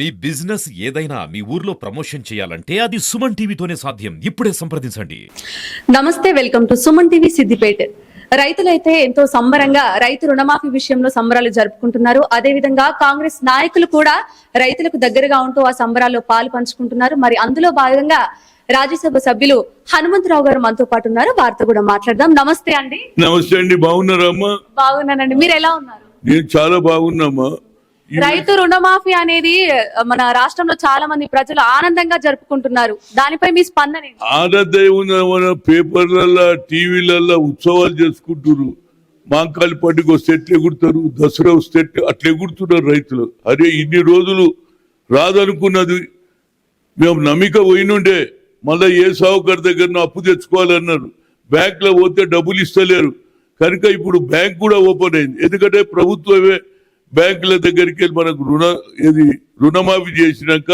మీ business ఏదైనా మీ ఊర్లో promotion చేయాలంటే అది సుమన్ టీవీతోనే సాధ్యం. ఇప్పుడే సంప్రదించండి. నమస్తే welcome to Suman TV Siddipet. రైతులైతే ఎంతో సంబరంగా రైతు రుణమాఫీ విషయంలో సంబరాలు జరుపుకుంటున్నారు. అదే విధంగా కాంగ్రెస్ నాయకులు కూడా రైతులకు దగ్గరగా ఉంటూ ఆ సంబరాల్లో పాలు పంచుకుంటున్నారు. మరి అందులో భాగంగా రాజ్యసభ సభ్యులు హనుమంతరావు గారు మనతో పాటు ఉన్నారు. వారితో కూడా మాట్లాడదాం. నమస్తే అండి. నమస్తే అండి. బాగున్నారమ్మా బాగున్నానండి. మీరు ఎలా ఉన్నారు? నేను చాలా బాగున్నామా రైతు రుణమాఫీ అనేది మన రాష్ట్రంలో చాలా మంది ప్రజలు ఆనందంగా జరుపుకుంటున్నారు. దానిపై మీ స్పందన ఏంటి? ఆనందం ఉన్న మన పేపర్లల్లో టీవీలల్లో ఉత్సవాలు చేసుకుంటారు మాంకాలి పండుగ వస్తే ఎట్లా ఎగురుతారు? దసరా వస్తే అట్లా ఎగురుతున్నారు రైతులు. అరే ఇన్ని రోజులు రాదనుకున్నది. మేము నమ్మిక పోయినుండే మళ్ళా ఏ సావుకారి దగ్గర అప్పు తెచ్చుకోవాలన్నారు. బ్యాంక్లో పోతే డబ్బులు ఇస్తలేరు. కనుక ఇప్పుడు బ్యాంక్ కూడా ఓపెన్ అయింది. ఎందుకంటే ప్రభుత్వమే బ్యాంకుల దగ్గరికి వెళ్ళి మనకు రుణ ఇది రుణమాఫీ చేసినాక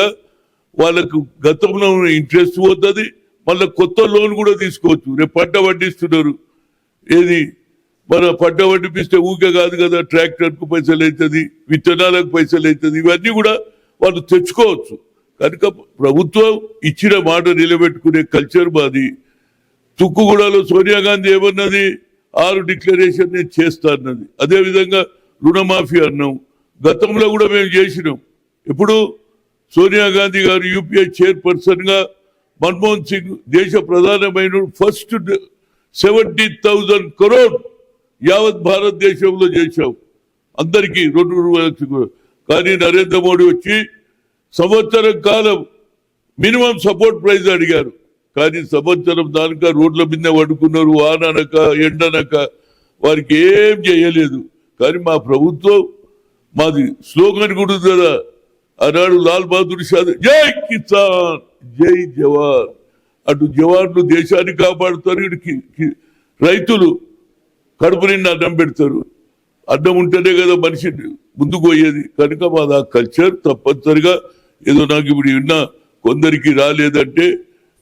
వాళ్ళకు గతంలో ఉన్న ఇంట్రెస్ట్ పోతుంది మళ్ళీ కొత్త లోన్ కూడా తీసుకోవచ్చు. రేపు పంట వడ్డిస్తున్నారు ఏది? మన పంట వడ్డిపిస్తే ఊకే కాదు కదా ట్రాక్టర్కు పైసలు అవుతుంది విత్తనాలకు పైసలు అవుతుంది ఇవన్నీ కూడా వాళ్ళు తెచ్చుకోవచ్చు. కనుక ప్రభుత్వం ఇచ్చిన మాట నిలబెట్టుకునే కల్చర్ మాది. తుక్కుగూడలో సోనియా గాంధీ ఏమన్నది? ఆరు డిక్లరేషన్ నేను చేస్తా అన్నది. అదేవిధంగా రుణమాఫీ అన్నాం. గతంలో కూడా మేము చేసినాం. ఇప్పుడు సోనియా గాంధీ గారు యూపీఐ చైర్పర్సన్గా మన్మోహన్ సింగ్ దేశ ప్రధానమైన ఫస్ట్ సెవెంటీ థౌజండ్ కరోడ్ యావత్ భారతదేశంలో చేశాం. అందరికీ రెండు రూపాయలు కానీ నరేంద్ర మోడీ వచ్చి సంవత్సరం కాలం మినిమం సపోర్ట్ ప్రైజ్ అడిగారు. కానీ సంవత్సరం దానిక రోడ్ల మీద పడుకున్నారు వాననక ఎండనక వారికి ఏం చేయలేదు. కానీ మా ప్రభుత్వం మాది స్లోగన్ కూడా కదా ఆనాడు లాల్ బహదూర్ శాస్త్రి జై కిసాన్ జై జవాన్. అటు జవాన్లు దేశాన్ని కాపాడుతారు ఇటు రైతులు కడుపు నిండా అన్నం పెడతారు. అన్నం ఉంటేనే కదా మనిషి ముందుకు పోయేది. కనుక మాది ఆ కల్చర్ తప్పనిసరిగా ఏదో నాకు ఇప్పుడు విన్నా కొందరికి రాలేదంటే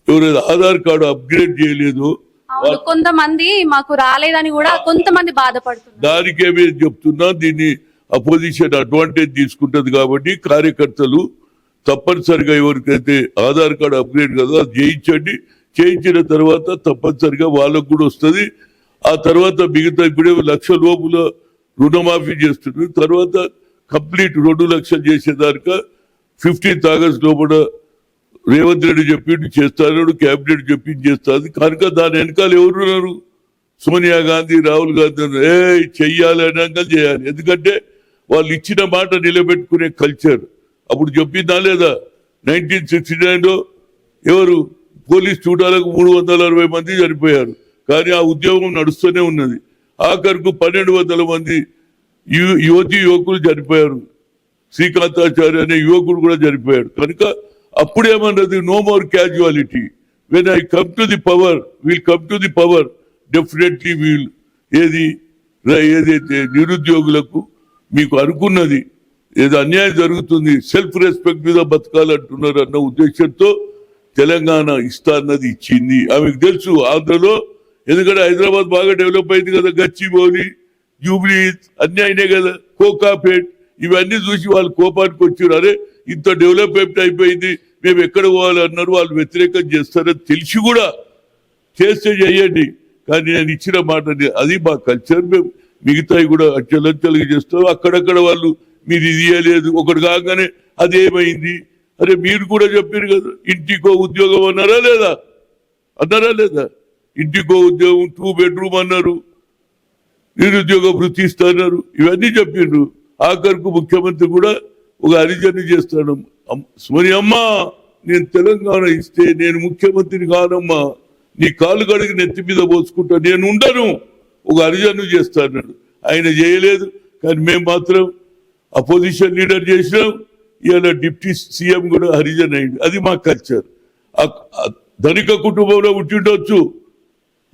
ఎవరైనా ఆధార్ కార్డు అప్గ్రేడ్ చేయలేదు. అవును కొంతమంది మాకు రాలేదని కూడా కొంతమంది బాధపడుతున్నారు. దానికే మేము చెప్తున్నా దీన్ని అపోజిషన్ అడ్వాంటేజ్ తీసుకుంటది కాబట్టి కార్యకర్తలు తప్పనిసరిగా ఎవరికైతే ఆధార్ కార్డు అప్గ్రేడ్ కదా అది చేయించండి. చేయించిన తర్వాత తప్పనిసరిగా వాళ్ళకు కూడా వస్తుంది. ఆ తర్వాత మిగతా ఇప్పుడే లక్ష లోపుల రుణమాఫీ చేస్తున్నారు. తర్వాత కంప్లీట్ రెండు లక్షలు చేసేదానిక ఫిఫ్టీన్త్ ఆగస్ట్ లోపల రేవంత్ రెడ్డి చెప్పిండు చేస్తాడు కేబినెట్ చెప్పింది చేస్తుంది కనుక దాని వెనకాల ఎవరున్నారు సోనియా గాంధీ రాహుల్ గాంధీ ఏ చెయ్యాలి అనగా చేయాలి. ఎందుకంటే వాళ్ళు ఇచ్చిన మాట నిలబెట్టుకునే కల్చర్. అప్పుడు చెప్పిందా లేదా? నైన్టీన్ సిక్స్టీ లో ఎవరు? పోలీస్ చూడాలకు మూడు వందల అరవై మంది చనిపోయారు. కానీ ఆ ఉద్యోగం నడుస్తూనే ఉన్నది. ఆఖరుకు పన్నెండు వందల మంది యువతి యువకులు చనిపోయారు. శ్రీకాంతాచార్య అనే యువకుడు కూడా చనిపోయాడు. కనుక అప్పుడేమన్నది? No more casualty when I come to the power will come to the power definitely will ఏది ఏదైతే నిరుద్యోగులకు మీకు అనుకున్నది ఏదో అన్యాయం జరుగుతుంది సెల్ఫ్ రెస్పెక్ట్ మీద బతకాలంటున్నారు అన్న ఉద్దేశంతో తెలంగాణ ఇస్తా అన్నది ఇచ్చింది. ఆమెకు తెలుసు ఆంధ్రలో ఎందుకంటే హైదరాబాద్ బాగా డెవలప్ అయింది కదా గచ్చిబౌలి జూబ్లీ అన్ని అయినాయి కదా కోకాపేట్ ఇవన్నీ చూసి వాళ్ళు కోపానికి వచ్చారు. అరే ఇంత డెవలప్మెంట్ అయిపోయింది మేము ఎక్కడ పోవాలన్నారు వాళ్ళు వ్యతిరేకం చేస్తారని తెలిసి కూడా చేస్తే చేయండి. కానీ నేను ఇచ్చిన మాట అది మా కల్చర్ మేము మిగతాయి కూడా అచ్చలంచలుగా చేస్తాం. అక్కడక్కడ వాళ్ళు మీరు ఇది చేయలేదు ఒకటి కాగానే అదేమైంది అరే మీరు కూడా చెప్పారు కదా ఇంటికో ఉద్యోగం అన్నారా లేదా? అన్నారా లేదా? ఇంటికో ఉద్యోగం టూ బెడ్రూమ్ అన్నారు. నిరుద్యోగ వృత్తి ఇస్తున్నారు. ఇవన్నీ చెప్పిండ్రు ఆఖరికి ముఖ్యమంత్రి కూడా ఒక అరిజన్ చేస్తాడు. స్మరి అమ్మ అమ్మా! నేను తెలంగాణ ఇస్తే నేను ముఖ్యమంత్రిని కానమ్మా. నీ కాలు కడిగి నెత్తి మీద పోసుకుంటా. నేను ఉండను. ఒక హరిజను చేస్తాడు ఆయన చేయలేదు. కానీ మేము మాత్రం అపోజిషన్ లీడర్ చేసినాం. ఇవాళ డిప్యూటీ సీఎం కూడా హరిజన్ అయింది అది మా కల్చర్ ధనిక కుటుంబంలో పుట్టిండొచ్చు.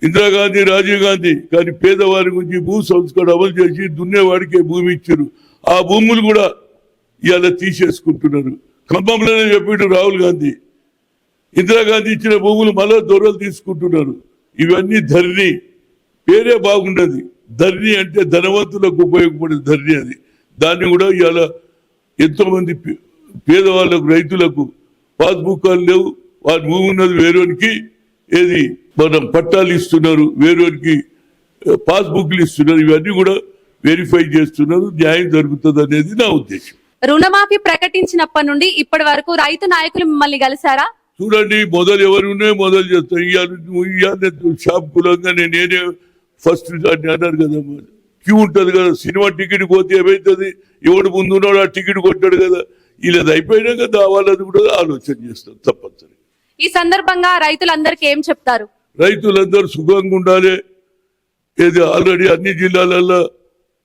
ఇందిరాగాంధీ రాజీవ్ గాంధీ. కానీ పేదవారి గురించి భూ సంస్కరణ అమలు చేసి దున్నేవాడికే భూమి ఇచ్చారు. ఆ భూములు కూడా ఇవాళ తీసేసుకుంటున్నారు. ఖమ్మంలోనే చెప్పిండు రాహుల్ గాంధీ. ఇందిరాగాంధీ ఇచ్చిన భూములు మళ్ళా దొరలు తీసుకుంటున్నారు. ఇవన్నీ ధరణి. పేరే బాగుండదు. ధరణి అంటే ధనవంతులకు ఉపయోగపడే ధరణి అది. దాన్ని కూడా ఇవాళ ఎంతో మంది పేదవాళ్ళకు రైతులకు పాస్బుక్లు లేవు. వారి భూమి ఉన్నది వేరేవానికి ఏది? మనం పట్టాలు ఇస్తున్నారు. వేరేవానికి పాస్బుక్లు ఇస్తున్నారు. ఇవన్నీ కూడా వెరిఫై చేస్తున్నారు. న్యాయం జరుగుతుంది అనేది నా ఉద్దేశం. రుణమాఫీ ప్రకటించినప్పటి నుండి ఇప్పటి వరకు రైతు నాయకులు మిమ్మల్ని కలిసారా చూడండి మొదలు ఎవరు ఉన్నాయి మొదలు చేస్తాను ఇవాళ నేను ఫస్ట్ అని అన్నారు కదా. క్యూ ఉంటది కదా సినిమా టికెట్ పోతే ఏమైతుంది? ఎవడు ముందు ఉన్నాడు ఆ టికెట్ కొట్టాడు కదా. ఇలా అయిపోయినాక దావాలని కూడా ఆలోచన చేస్తాను తప్పనిసరి. ఈ సందర్భంగా రైతులందరికీ ఏం చెప్తారు? రైతులందరూ సుఖంగా ఉండాలి. ఏది ఆల్రెడీ అన్ని జిల్లాలలో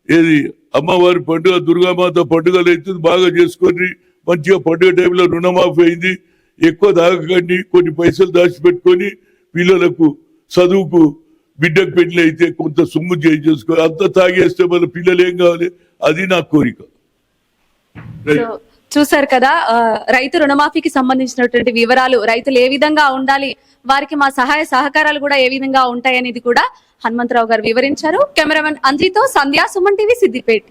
ఏది అమ్మవారి పండుగ దుర్గామాత పండుగలు అయితే బాగా చేసుకొని మంచిగా పండుగ టైంలో రుణమాఫీ అయింది. ఎక్కువ తాగకండి కొన్ని పైసలు దాచిపెట్టుకొని పిల్లలకు చదువుకు బిడ్డకు పెళ్ళి అయితే కొంత సొమ్ము చేసుకో అంత తాగేస్తే మన పిల్లలు ఏం కావాలి? అది నా కోరిక. చూశారు కదా రైతు రుణమాఫీకి సంబంధించినటువంటి వివరాలు రైతులు ఏ విధంగా ఉండాలి వారికి మా సహాయ సహకారాలు కూడా ఏ విధంగా ఉంటాయనేది కూడా హనుమంతరావు గారు వివరించారు. కెమెరామెన్ అంజీతో సంధ్యా సుమన్ టీవీ సిద్దిపేట్.